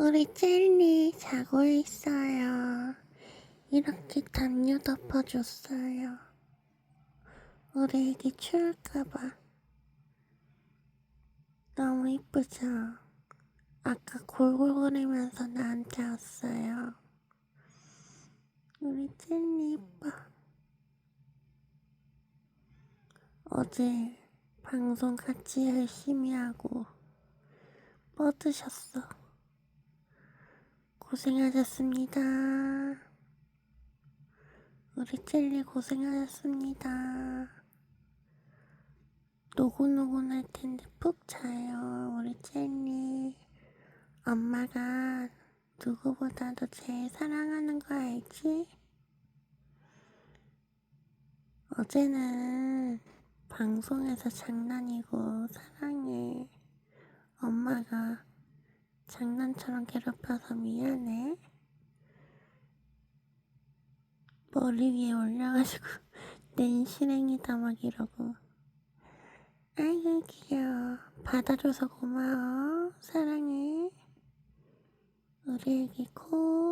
우리 젤리 자고 있어요. 이렇게 담요 덮어줬어요. 우리 애기 추울까봐. 너무 이쁘죠? 아까 골골거리면서 나한테 왔어요. 우리 젤리 이뻐. 어제 방송 같이 열심히 하고 뻗으셨어. 고생하셨습니다. 우리 젤리 고생하셨습니다. 노곤노곤할 텐데 푹 자요, 우리 젤리. 엄마가 누구보다도 제일 사랑하는 거 알지? 어제는 방송에서 장난이고 사랑해. 엄마가 장난처럼 괴롭혀서 미안해. 머리 위에 올려가지고 낸 실행이 다 막 이러고. 아이고 귀여워. 받아줘서 고마워. 사랑해. 우리 애기 코